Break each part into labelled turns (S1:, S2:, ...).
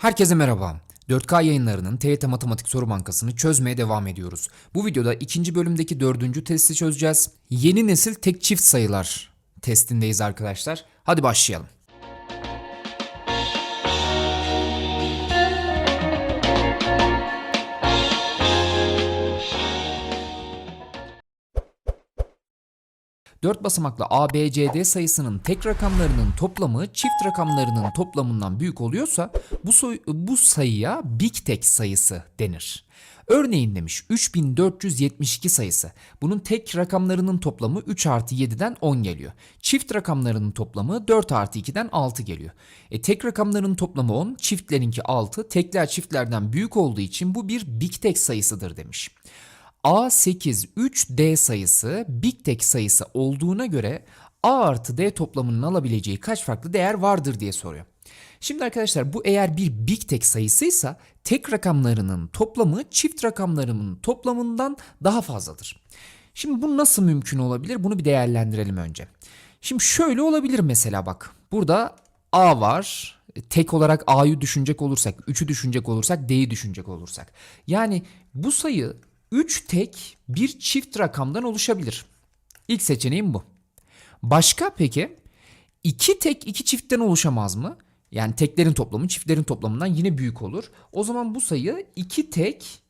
S1: Herkese merhaba. 4K yayınlarının TYT Matematik Soru Bankası'nı çözmeye devam ediyoruz. Bu videoda ikinci bölümdeki dördüncü testi çözeceğiz. Yeni nesil tek çift sayılar testindeyiz arkadaşlar. Hadi başlayalım. Dört basamaklı ABCD sayısının tek rakamlarının toplamı çift rakamlarının toplamından büyük oluyorsa bu, soy- bu sayıya big tek sayısı denir. Örneğin demiş 3472 sayısı. Bunun tek rakamlarının toplamı 3 artı 7'den 10 geliyor. Çift rakamlarının toplamı 4 artı 2'den 6 geliyor. E, tek rakamların toplamı 10, çiftlerinki 6. Tekler çiftlerden büyük olduğu için bu bir big tek sayısıdır demiş. A83D sayısı big tek sayısı olduğuna göre A artı D toplamının alabileceği kaç farklı değer vardır diye soruyor. Şimdi arkadaşlar bu eğer bir big tek sayısıysa tek rakamlarının toplamı çift rakamlarının toplamından daha fazladır. Şimdi bu nasıl mümkün olabilir? Bunu bir değerlendirelim önce. Şimdi şöyle olabilir mesela bak. Burada A var. Tek olarak A'yı düşünecek olursak, 3'ü düşünecek olursak, D'yi düşünecek olursak. Yani bu sayı 3 tek bir çift rakamdan oluşabilir. İlk seçeneğim bu. Başka peki? 2 tek 2 çiftten oluşamaz mı? Yani teklerin toplamı çiftlerin toplamından yine büyük olur. O zaman bu sayı 2 tek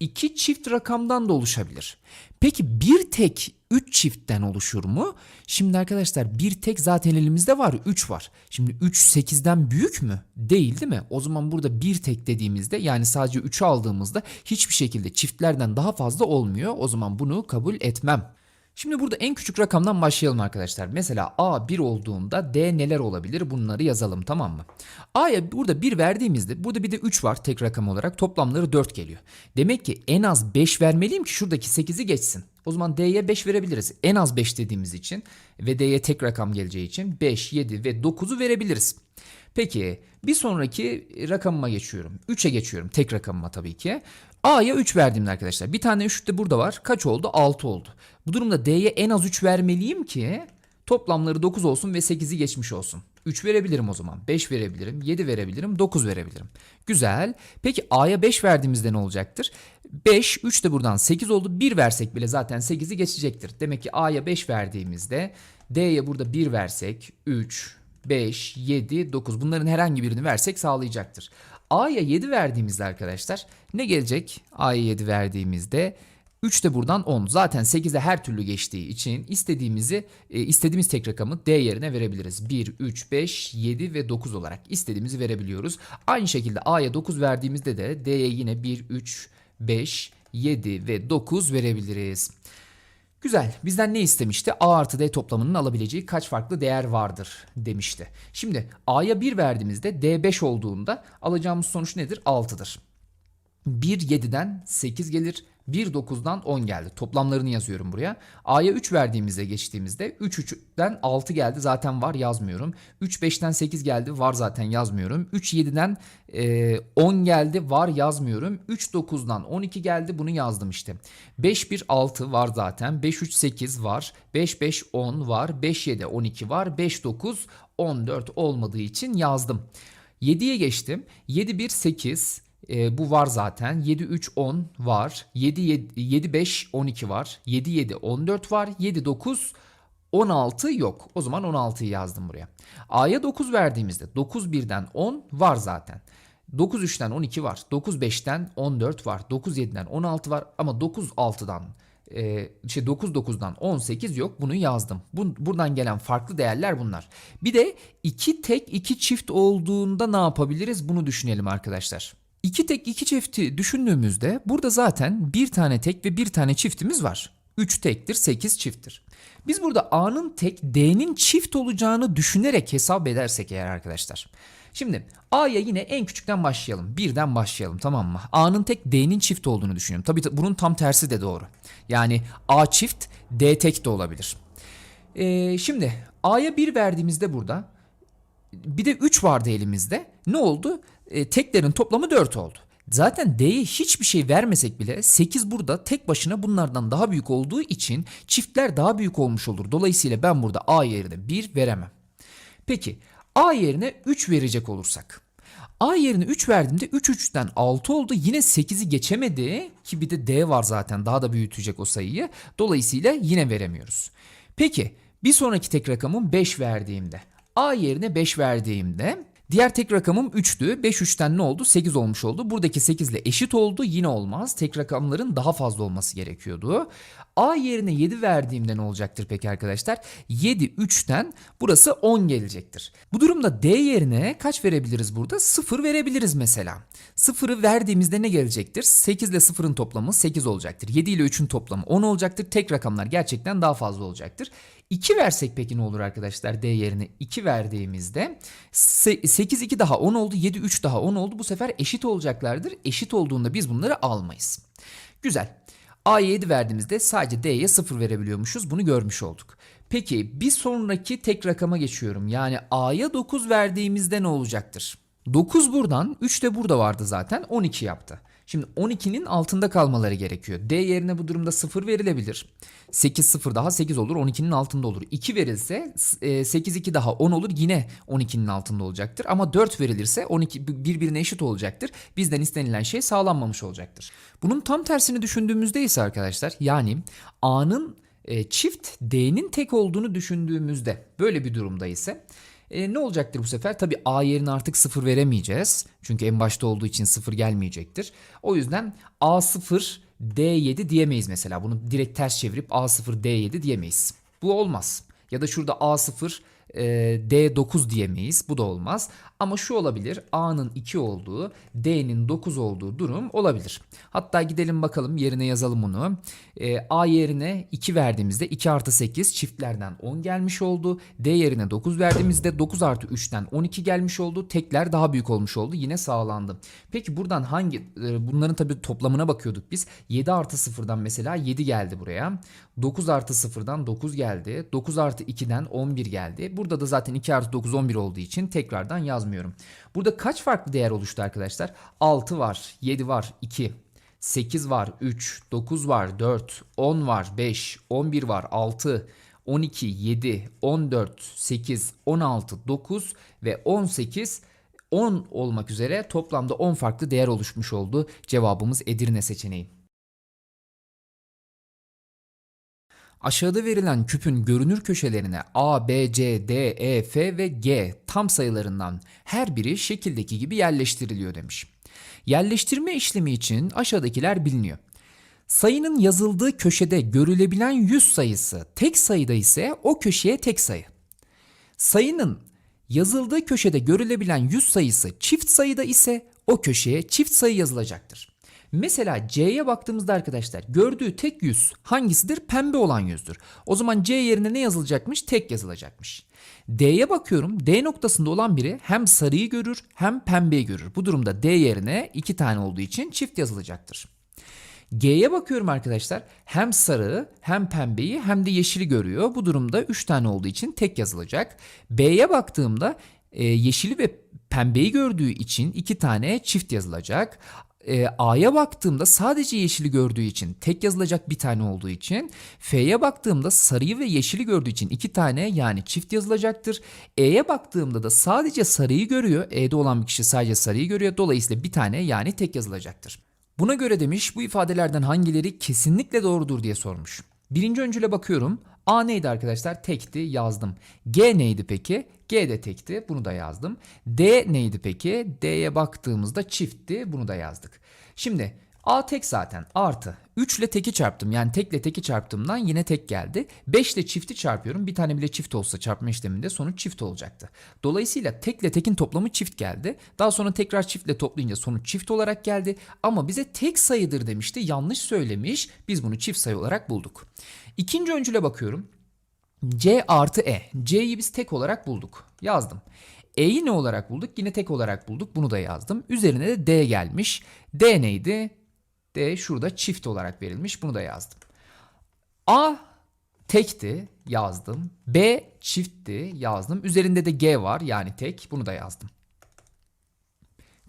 S1: iki çift rakamdan da oluşabilir. Peki bir tek 3 çiftten oluşur mu? Şimdi arkadaşlar bir tek zaten elimizde var 3 var. Şimdi 3 8'den büyük mü? Değil değil mi? O zaman burada bir tek dediğimizde yani sadece 3'ü aldığımızda hiçbir şekilde çiftlerden daha fazla olmuyor. O zaman bunu kabul etmem. Şimdi burada en küçük rakamdan başlayalım arkadaşlar. Mesela A 1 olduğunda D neler olabilir bunları yazalım tamam mı? A'ya burada 1 verdiğimizde burada bir de 3 var tek rakam olarak toplamları 4 geliyor. Demek ki en az 5 vermeliyim ki şuradaki 8'i geçsin. O zaman D'ye 5 verebiliriz. En az 5 dediğimiz için ve D'ye tek rakam geleceği için 5, 7 ve 9'u verebiliriz. Peki bir sonraki rakamıma geçiyorum. 3'e geçiyorum tek rakamıma tabii ki. A'ya 3 verdiğimde arkadaşlar. Bir tane 3 de burada var. Kaç oldu? 6 oldu. Bu durumda D'ye en az 3 vermeliyim ki toplamları 9 olsun ve 8'i geçmiş olsun. 3 verebilirim o zaman. 5 verebilirim, 7 verebilirim, 9 verebilirim. Güzel. Peki A'ya 5 verdiğimizde ne olacaktır? 5, 3 de buradan 8 oldu. 1 versek bile zaten 8'i geçecektir. Demek ki A'ya 5 verdiğimizde D'ye burada 1 versek 3, 5, 7, 9 bunların herhangi birini versek sağlayacaktır. A'ya 7 verdiğimizde arkadaşlar ne gelecek? A'ya 7 verdiğimizde 3 de buradan 10. Zaten 8'e her türlü geçtiği için istediğimizi e, istediğimiz tek rakamı D yerine verebiliriz. 1, 3, 5, 7 ve 9 olarak istediğimizi verebiliyoruz. Aynı şekilde A'ya 9 verdiğimizde de D'ye yine 1, 3, 5, 7 ve 9 verebiliriz. Güzel. Bizden ne istemişti? A artı D toplamının alabileceği kaç farklı değer vardır demişti. Şimdi A'ya 1 verdiğimizde D 5 olduğunda alacağımız sonuç nedir? 6'dır. 1 7'den 8 gelir. 1 9'dan 10 geldi. Toplamlarını yazıyorum buraya. A'ya 3 verdiğimizde geçtiğimizde 3 3'ten 6 geldi. Zaten var yazmıyorum. 3 5'ten 8 geldi. Var zaten yazmıyorum. 3 7'den e, 10 geldi. Var yazmıyorum. 3 9'dan 12 geldi. Bunu yazdım işte. 5 1 6 var zaten. 5 3 8 var. 5 5 10 var. 5 7 12 var. 5 9 14 olmadığı için yazdım. 7'ye geçtim. 7 1 8 e, bu var zaten. 7 3 10 var. 7 7, 7 5 12 var. 7 7 14 var. 7 9 16 yok. O zaman 16'yı yazdım buraya. A'ya 9 verdiğimizde 9 1'den 10 var zaten. 9 3'ten 12 var. 9 5'ten 14 var. 9 7'den 16 var ama 9 6'dan e, şey 9 9'dan 18 yok. Bunu yazdım. Bu, buradan gelen farklı değerler bunlar. Bir de iki tek iki çift olduğunda ne yapabiliriz? Bunu düşünelim arkadaşlar. İki tek iki çifti düşündüğümüzde burada zaten bir tane tek ve bir tane çiftimiz var. 3 tektir 8 çifttir. Biz burada A'nın tek D'nin çift olacağını düşünerek hesap edersek eğer arkadaşlar. Şimdi A'ya yine en küçükten başlayalım. Birden başlayalım tamam mı? A'nın tek D'nin çift olduğunu düşünüyorum. Tabii ta- bunun tam tersi de doğru. Yani A çift D tek de olabilir. Ee, şimdi A'ya 1 verdiğimizde burada bir de 3 vardı elimizde. Ne oldu? E, teklerin toplamı 4 oldu. Zaten D'ye hiçbir şey vermesek bile 8 burada tek başına bunlardan daha büyük olduğu için çiftler daha büyük olmuş olur. Dolayısıyla ben burada A yerine 1 veremem. Peki A yerine 3 verecek olursak. A yerine 3 verdiğimde 3 3'ten 6 oldu. Yine 8'i geçemedi ki bir de D var zaten daha da büyütecek o sayıyı. Dolayısıyla yine veremiyoruz. Peki bir sonraki tek rakamım 5 verdiğimde. A yerine 5 verdiğimde diğer tek rakamım 3'tü. 5 3'ten ne oldu? 8 olmuş oldu. Buradaki 8 ile eşit oldu. Yine olmaz. Tek rakamların daha fazla olması gerekiyordu. A yerine 7 verdiğimde ne olacaktır peki arkadaşlar? 7 3'ten burası 10 gelecektir. Bu durumda D yerine kaç verebiliriz burada? 0 verebiliriz mesela. 0'ı verdiğimizde ne gelecektir? 8 ile 0'ın toplamı 8 olacaktır. 7 ile 3'ün toplamı 10 olacaktır. Tek rakamlar gerçekten daha fazla olacaktır. 2 versek peki ne olur arkadaşlar? D yerine 2 verdiğimizde 8 2 daha 10 oldu. 7 3 daha 10 oldu. Bu sefer eşit olacaklardır. Eşit olduğunda biz bunları almayız. Güzel. A'ya 7 verdiğimizde sadece D'ye 0 verebiliyormuşuz. Bunu görmüş olduk. Peki bir sonraki tek rakama geçiyorum. Yani A'ya 9 verdiğimizde ne olacaktır? 9 buradan, 3 de burada vardı zaten. 12 yaptı. Şimdi 12'nin altında kalmaları gerekiyor. D yerine bu durumda 0 verilebilir. 8 0 daha 8 olur. 12'nin altında olur. 2 verilse 8 2 daha 10 olur. Yine 12'nin altında olacaktır. Ama 4 verilirse 12 birbirine eşit olacaktır. Bizden istenilen şey sağlanmamış olacaktır. Bunun tam tersini düşündüğümüzde ise arkadaşlar yani A'nın e, çift D'nin tek olduğunu düşündüğümüzde böyle bir durumda ise e, ne olacaktır bu sefer? Tabi A yerine artık 0 veremeyeceğiz. Çünkü en başta olduğu için 0 gelmeyecektir. O yüzden A0 D7 diyemeyiz mesela. Bunu direkt ters çevirip A0 D7 diyemeyiz. Bu olmaz. Ya da şurada A0 e, D9 diyemeyiz. Bu da olmaz. Ama şu olabilir. A'nın 2 olduğu, D'nin 9 olduğu durum olabilir. Hatta gidelim bakalım yerine yazalım bunu. E, A yerine 2 verdiğimizde 2 artı 8 çiftlerden 10 gelmiş oldu. D yerine 9 verdiğimizde 9 artı 3'ten 12 gelmiş oldu. Tekler daha büyük olmuş oldu. Yine sağlandı. Peki buradan hangi e, bunların tabii toplamına bakıyorduk biz. 7 artı 0'dan mesela 7 geldi buraya. 9 artı 0'dan 9 geldi. 9 artı 2'den 11 geldi. Burada da zaten 2 artı 9 11 olduğu için tekrardan yazmıyorum. Burada kaç farklı değer oluştu arkadaşlar? 6 var, 7 var, 2, 8 var, 3, 9 var, 4, 10 var, 5, 11 var, 6, 12, 7, 14, 8, 16, 9 ve 18 10 olmak üzere toplamda 10 farklı değer oluşmuş oldu. Cevabımız Edirne seçeneği. Aşağıda verilen küpün görünür köşelerine A, B, C, D, E, F ve G tam sayılarından her biri şekildeki gibi yerleştiriliyor demiş. Yerleştirme işlemi için aşağıdakiler biliniyor. Sayının yazıldığı köşede görülebilen 100 sayısı tek sayıda ise o köşeye tek sayı. Sayının yazıldığı köşede görülebilen 100 sayısı çift sayıda ise o köşeye çift sayı yazılacaktır. Mesela C'ye baktığımızda arkadaşlar gördüğü tek yüz hangisidir? Pembe olan yüzdür. O zaman C yerine ne yazılacakmış? Tek yazılacakmış. D'ye bakıyorum. D noktasında olan biri hem sarıyı görür hem pembeyi görür. Bu durumda D yerine iki tane olduğu için çift yazılacaktır. G'ye bakıyorum arkadaşlar. Hem sarı hem pembeyi hem de yeşili görüyor. Bu durumda 3 tane olduğu için tek yazılacak. B'ye baktığımda e, yeşili ve pembeyi gördüğü için 2 tane çift yazılacak e, A'ya baktığımda sadece yeşili gördüğü için tek yazılacak bir tane olduğu için F'ye baktığımda sarıyı ve yeşili gördüğü için iki tane yani çift yazılacaktır. E'ye baktığımda da sadece sarıyı görüyor. E'de olan bir kişi sadece sarıyı görüyor. Dolayısıyla bir tane yani tek yazılacaktır. Buna göre demiş bu ifadelerden hangileri kesinlikle doğrudur diye sormuş. Birinci öncüle bakıyorum. A neydi arkadaşlar? Tekti yazdım. G neydi peki? G de tekti. Bunu da yazdım. D neydi peki? D'ye baktığımızda çiftti. Bunu da yazdık. Şimdi A tek zaten artı 3 ile teki çarptım. Yani tek ile teki çarptığımdan yine tek geldi. 5 ile çifti çarpıyorum. Bir tane bile çift olsa çarpma işleminde sonuç çift olacaktı. Dolayısıyla tek ile tekin toplamı çift geldi. Daha sonra tekrar çiftle toplayınca sonuç çift olarak geldi. Ama bize tek sayıdır demişti. Yanlış söylemiş. Biz bunu çift sayı olarak bulduk. İkinci öncüle bakıyorum. C artı E. C'yi biz tek olarak bulduk. Yazdım. E'yi ne olarak bulduk? Yine tek olarak bulduk. Bunu da yazdım. Üzerine de D gelmiş. D neydi? D şurada çift olarak verilmiş. Bunu da yazdım. A tekti yazdım. B çiftti yazdım. Üzerinde de G var yani tek. Bunu da yazdım.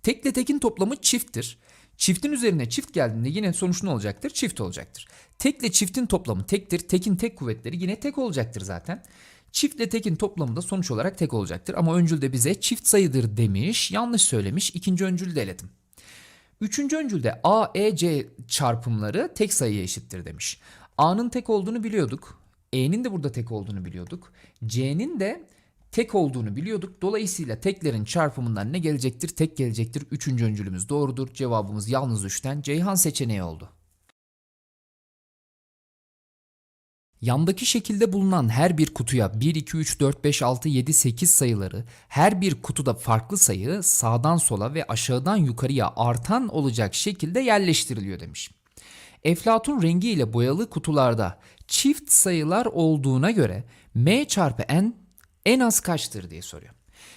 S1: Tekle tekin toplamı çifttir. Çiftin üzerine çift geldiğinde yine sonuç ne olacaktır? Çift olacaktır. Tekle çiftin toplamı tektir. Tekin tek kuvvetleri yine tek olacaktır zaten. Çiftle tekin toplamı da sonuç olarak tek olacaktır. Ama öncül de bize çift sayıdır demiş. Yanlış söylemiş. İkinci öncülü de eledim. Üçüncü öncülde A, E, C çarpımları tek sayıya eşittir demiş. A'nın tek olduğunu biliyorduk. E'nin de burada tek olduğunu biliyorduk. C'nin de tek olduğunu biliyorduk. Dolayısıyla teklerin çarpımından ne gelecektir? Tek gelecektir. Üçüncü öncülümüz doğrudur. Cevabımız yalnız 3'ten Ceyhan seçeneği oldu. Yandaki şekilde bulunan her bir kutuya 1, 2, 3, 4, 5, 6, 7, 8 sayıları her bir kutuda farklı sayı sağdan sola ve aşağıdan yukarıya artan olacak şekilde yerleştiriliyor demiş. Eflatun rengi ile boyalı kutularda çift sayılar olduğuna göre m çarpı n en az kaçtır diye soruyor.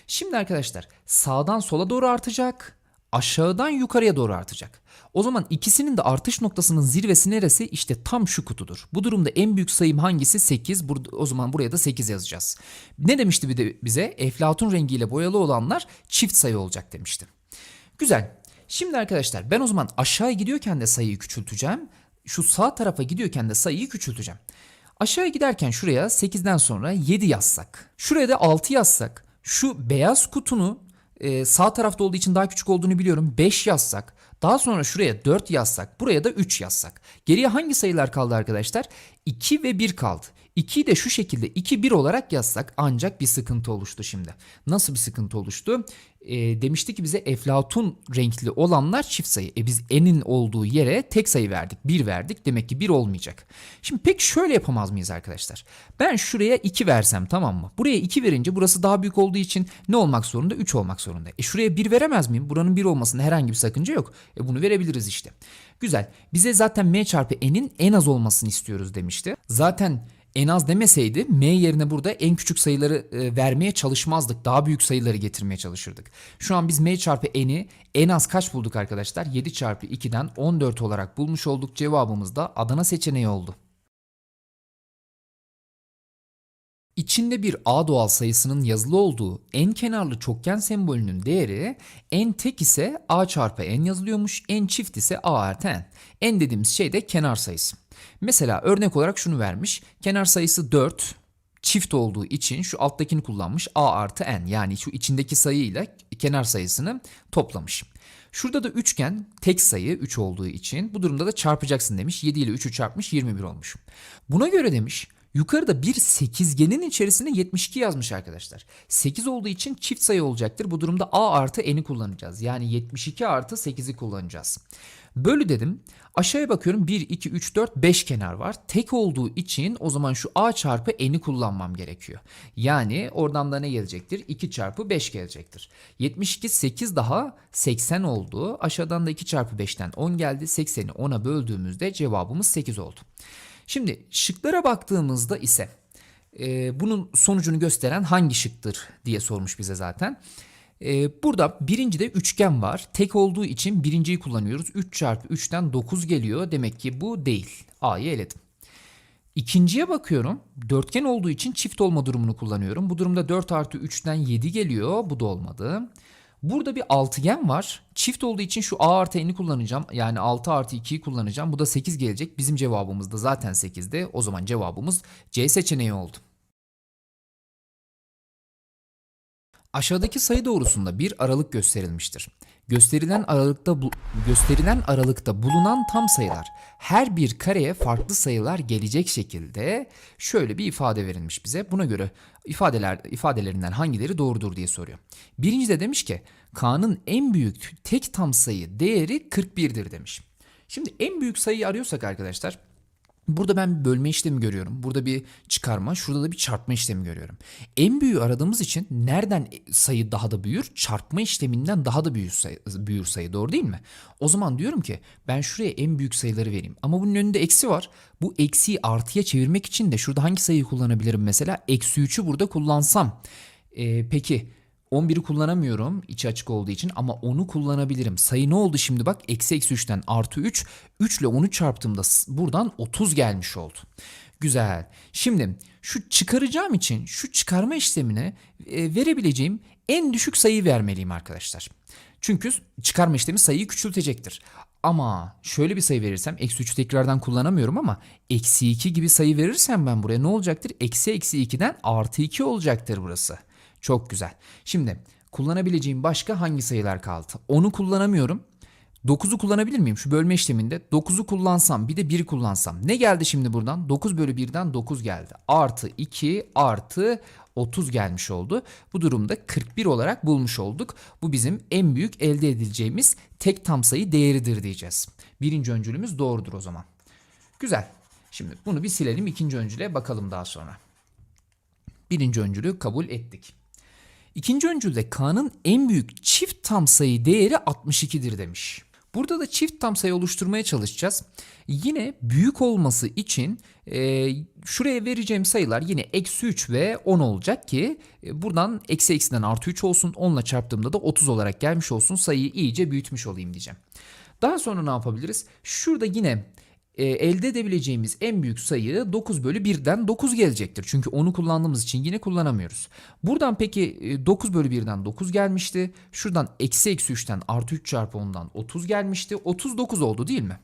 S1: Şimdi arkadaşlar sağdan sola doğru artacak, aşağıdan yukarıya doğru artacak. O zaman ikisinin de artış noktasının zirvesi neresi? İşte tam şu kutudur. Bu durumda en büyük sayım hangisi? 8. Burada, o zaman buraya da 8 yazacağız. Ne demişti bir de bize? Eflatun rengiyle boyalı olanlar çift sayı olacak demişti. Güzel. Şimdi arkadaşlar ben o zaman aşağıya gidiyorken de sayıyı küçülteceğim. Şu sağ tarafa gidiyorken de sayıyı küçülteceğim. Aşağıya giderken şuraya 8'den sonra 7 yazsak. Şuraya da 6 yazsak. Şu beyaz kutunu e, sağ tarafta olduğu için daha küçük olduğunu biliyorum. 5 yazsak. Daha sonra şuraya 4 yazsak. Buraya da 3 yazsak. Geriye hangi sayılar kaldı arkadaşlar? 2 ve 1 kaldı. 2'yi de şu şekilde 2 1 olarak yazsak ancak bir sıkıntı oluştu şimdi. Nasıl bir sıkıntı oluştu? E, demişti ki bize eflatun renkli olanlar çift sayı. E biz n'in olduğu yere tek sayı verdik. 1 verdik. Demek ki 1 olmayacak. Şimdi pek şöyle yapamaz mıyız arkadaşlar? Ben şuraya 2 versem tamam mı? Buraya 2 verince burası daha büyük olduğu için ne olmak zorunda? 3 olmak zorunda. E şuraya 1 veremez miyim? Buranın 1 olmasında herhangi bir sakınca yok. E bunu verebiliriz işte. Güzel. Bize zaten m çarpı n'in en az olmasını istiyoruz demişti. Zaten en az demeseydi m yerine burada en küçük sayıları e, vermeye çalışmazdık. Daha büyük sayıları getirmeye çalışırdık. Şu an biz m çarpı n'i en az kaç bulduk arkadaşlar? 7 çarpı 2'den 14 olarak bulmuş olduk. Cevabımız da Adana seçeneği oldu. İçinde bir A doğal sayısının yazılı olduğu en kenarlı çokgen sembolünün değeri n tek ise A çarpı n yazılıyormuş, n çift ise A artı n. n dediğimiz şey de kenar sayısı. Mesela örnek olarak şunu vermiş. Kenar sayısı 4 çift olduğu için şu alttakini kullanmış a artı n yani şu içindeki sayıyla kenar sayısını toplamış. Şurada da üçgen tek sayı 3 olduğu için bu durumda da çarpacaksın demiş. 7 ile 3'ü çarpmış 21 olmuş. Buna göre demiş yukarıda bir sekizgenin içerisine 72 yazmış arkadaşlar. 8 olduğu için çift sayı olacaktır. Bu durumda a artı n'i kullanacağız. Yani 72 artı 8'i kullanacağız. Bölü dedim. Aşağıya bakıyorum 1, 2, 3, 4, 5 kenar var. Tek olduğu için o zaman şu a çarpı n'i kullanmam gerekiyor. Yani oradan da ne gelecektir? 2 çarpı 5 gelecektir. 72, 8 daha 80 oldu. Aşağıdan da 2 çarpı 5'ten 10 geldi. 80'i 10'a böldüğümüzde cevabımız 8 oldu. Şimdi şıklara baktığımızda ise e, bunun sonucunu gösteren hangi şıktır diye sormuş bize zaten. E, burada birincide üçgen var. Tek olduğu için birinciyi kullanıyoruz. 3 çarpı 3'ten 9 geliyor. Demek ki bu değil. A'yı eledim. İkinciye bakıyorum. Dörtgen olduğu için çift olma durumunu kullanıyorum. Bu durumda 4 artı 3'ten 7 geliyor. Bu da olmadı. Burada bir altıgen var. Çift olduğu için şu a artı n'i kullanacağım. Yani 6 artı 2'yi kullanacağım. Bu da 8 gelecek. Bizim cevabımız da zaten 8'de. O zaman cevabımız C seçeneği oldu. Aşağıdaki sayı doğrusunda bir aralık gösterilmiştir. Gösterilen aralıkta gösterilen aralıkta bulunan tam sayılar her bir kareye farklı sayılar gelecek şekilde şöyle bir ifade verilmiş bize. Buna göre ifadeler ifadelerinden hangileri doğrudur diye soruyor. Birinci de demiş ki K'nın en büyük tek tam sayı değeri 41'dir demiş. Şimdi en büyük sayıyı arıyorsak arkadaşlar Burada ben bir bölme işlemi görüyorum. Burada bir çıkarma, şurada da bir çarpma işlemi görüyorum. En büyüğü aradığımız için nereden sayı daha da büyür? Çarpma işleminden daha da büyür sayı, büyür sayı doğru değil mi? O zaman diyorum ki ben şuraya en büyük sayıları vereyim. Ama bunun önünde eksi var. Bu eksiyi artıya çevirmek için de şurada hangi sayıyı kullanabilirim mesela? Eksi 3'ü burada kullansam. Ee, peki 11'i kullanamıyorum içi açık olduğu için ama 10'u kullanabilirim. Sayı ne oldu şimdi bak eksi eksi 3'ten artı 3. 3 ile 10'u çarptığımda buradan 30 gelmiş oldu. Güzel. Şimdi şu çıkaracağım için şu çıkarma işlemine e, verebileceğim en düşük sayı vermeliyim arkadaşlar. Çünkü çıkarma işlemi sayıyı küçültecektir. Ama şöyle bir sayı verirsem eksi 3 tekrardan kullanamıyorum ama eksi 2 gibi sayı verirsem ben buraya ne olacaktır? Eksi eksi 2'den artı 2 olacaktır burası. Çok güzel. Şimdi kullanabileceğim başka hangi sayılar kaldı? 10'u kullanamıyorum. 9'u kullanabilir miyim? Şu bölme işleminde 9'u kullansam bir de 1'i kullansam. Ne geldi şimdi buradan? 9 bölü 1'den 9 geldi. Artı 2 artı 30 gelmiş oldu. Bu durumda 41 olarak bulmuş olduk. Bu bizim en büyük elde edileceğimiz tek tam sayı değeridir diyeceğiz. Birinci öncülümüz doğrudur o zaman. Güzel. Şimdi bunu bir silelim. ikinci öncüle bakalım daha sonra. Birinci öncülü kabul ettik. İkinci öncülde K'nın en büyük çift tam sayı değeri 62'dir demiş. Burada da çift tam sayı oluşturmaya çalışacağız. Yine büyük olması için e, şuraya vereceğim sayılar yine eksi 3 ve 10 olacak ki e, buradan eksi eksiden artı 3 olsun. 10 ile çarptığımda da 30 olarak gelmiş olsun. Sayıyı iyice büyütmüş olayım diyeceğim. Daha sonra ne yapabiliriz? Şurada yine e, elde edebileceğimiz en büyük sayı 9 bölü 1'den 9 gelecektir. Çünkü onu kullandığımız için yine kullanamıyoruz. Buradan peki e, 9 bölü 1'den 9 gelmişti. Şuradan eksi eksi 3'ten artı 3 çarpı 10'dan 30 gelmişti. 39 oldu değil mi?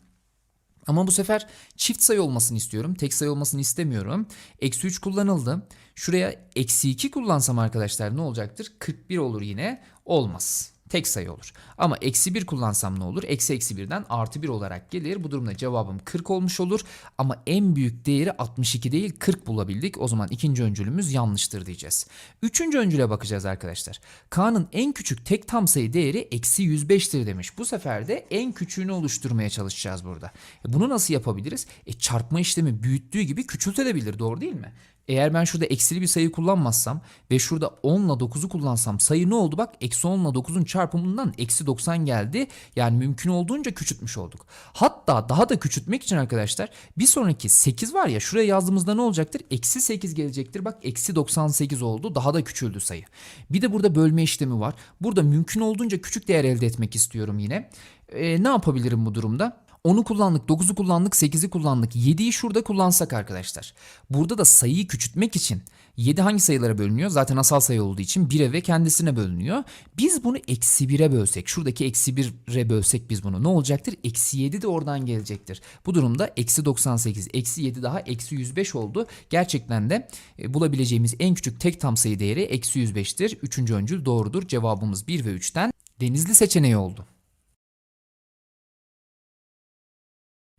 S1: Ama bu sefer çift sayı olmasını istiyorum. Tek sayı olmasını istemiyorum. Eksi 3 kullanıldı. Şuraya eksi 2 kullansam arkadaşlar ne olacaktır? 41 olur yine. Olmaz. Tek sayı olur. Ama eksi 1 kullansam ne olur? Eksi eksi 1'den artı 1 olarak gelir. Bu durumda cevabım 40 olmuş olur. Ama en büyük değeri 62 değil 40 bulabildik. O zaman ikinci öncülümüz yanlıştır diyeceğiz. Üçüncü öncüle bakacağız arkadaşlar. K'nın en küçük tek tam sayı değeri eksi 105'tir demiş. Bu sefer de en küçüğünü oluşturmaya çalışacağız burada. E bunu nasıl yapabiliriz? E çarpma işlemi büyüttüğü gibi küçültebilir doğru değil mi? Eğer ben şurada eksili bir sayı kullanmazsam ve şurada 10 ile 9'u kullansam sayı ne oldu? Bak eksi 10 ile 9'un çarpımından eksi 90 geldi. Yani mümkün olduğunca küçültmüş olduk. Hatta daha da küçültmek için arkadaşlar bir sonraki 8 var ya şuraya yazdığımızda ne olacaktır? Eksi 8 gelecektir. Bak eksi 98 oldu. Daha da küçüldü sayı. Bir de burada bölme işlemi var. Burada mümkün olduğunca küçük değer elde etmek istiyorum yine. E, ne yapabilirim bu durumda? 10'u kullandık, 9'u kullandık, 8'i kullandık. 7'yi şurada kullansak arkadaşlar. Burada da sayıyı küçültmek için 7 hangi sayılara bölünüyor? Zaten asal sayı olduğu için 1'e ve kendisine bölünüyor. Biz bunu eksi 1'e bölsek, şuradaki eksi 1'e bölsek biz bunu ne olacaktır? Eksi 7 de oradan gelecektir. Bu durumda eksi 98, eksi 7 daha eksi 105 oldu. Gerçekten de e, bulabileceğimiz en küçük tek tam sayı değeri eksi 105'tir. Üçüncü öncül doğrudur. Cevabımız 1 ve 3'ten denizli seçeneği oldu.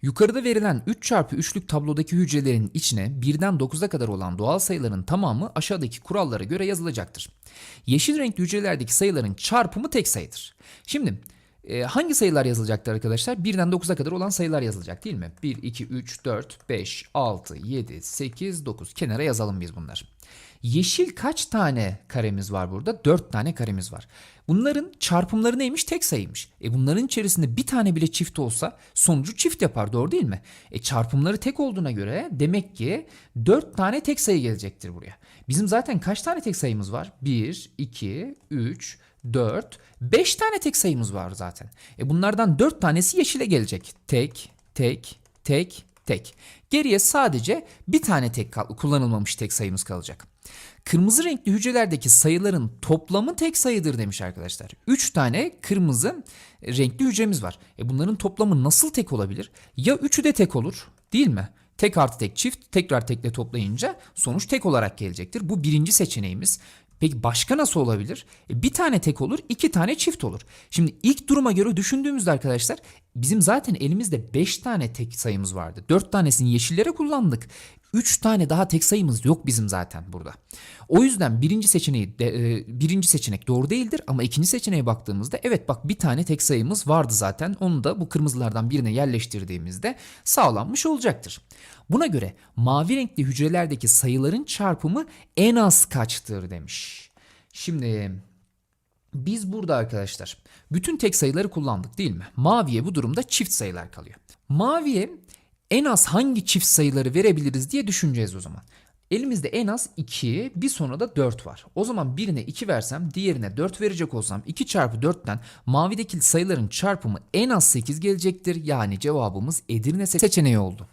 S1: Yukarıda verilen 3 çarpı 3'lük tablodaki hücrelerin içine 1'den 9'a kadar olan doğal sayıların tamamı aşağıdaki kurallara göre yazılacaktır. Yeşil renkli hücrelerdeki sayıların çarpımı tek sayıdır. Şimdi e, hangi sayılar yazılacaktır arkadaşlar? 1'den 9'a kadar olan sayılar yazılacak değil mi? 1, 2, 3, 4, 5, 6, 7, 8, 9. Kenara yazalım biz bunları. Yeşil kaç tane karemiz var burada? 4 tane karemiz var. Bunların çarpımları neymiş? Tek sayıymış. E bunların içerisinde bir tane bile çift olsa sonucu çift yapar doğru değil mi? E çarpımları tek olduğuna göre demek ki 4 tane tek sayı gelecektir buraya. Bizim zaten kaç tane tek sayımız var? 1, 2, 3, 4, 5 tane tek sayımız var zaten. E bunlardan 4 tanesi yeşile gelecek. Tek, tek, tek, tek. Geriye sadece bir tane tek kullanılmamış tek sayımız kalacak. Kırmızı renkli hücrelerdeki sayıların toplamı tek sayıdır demiş arkadaşlar. 3 tane kırmızı renkli hücremiz var. E bunların toplamı nasıl tek olabilir? Ya üçü de tek olur değil mi? Tek artı tek çift tekrar tekle toplayınca sonuç tek olarak gelecektir. Bu birinci seçeneğimiz. Peki başka nasıl olabilir? E bir tane tek olur, iki tane çift olur. Şimdi ilk duruma göre düşündüğümüzde arkadaşlar bizim zaten elimizde 5 tane tek sayımız vardı. 4 tanesini yeşillere kullandık. 3 tane daha tek sayımız yok bizim zaten burada. O yüzden birinci seçeneği e, birinci seçenek doğru değildir ama ikinci seçeneğe baktığımızda evet bak bir tane tek sayımız vardı zaten. Onu da bu kırmızılardan birine yerleştirdiğimizde sağlanmış olacaktır. Buna göre mavi renkli hücrelerdeki sayıların çarpımı en az kaçtır demiş. Şimdi biz burada arkadaşlar bütün tek sayıları kullandık değil mi? Maviye bu durumda çift sayılar kalıyor. Maviye en az hangi çift sayıları verebiliriz diye düşüneceğiz o zaman. Elimizde en az 2, bir sonra da 4 var. O zaman birine 2 versem, diğerine 4 verecek olsam 2 çarpı 4'ten mavideki sayıların çarpımı en az 8 gelecektir. Yani cevabımız Edirne seçeneği oldu.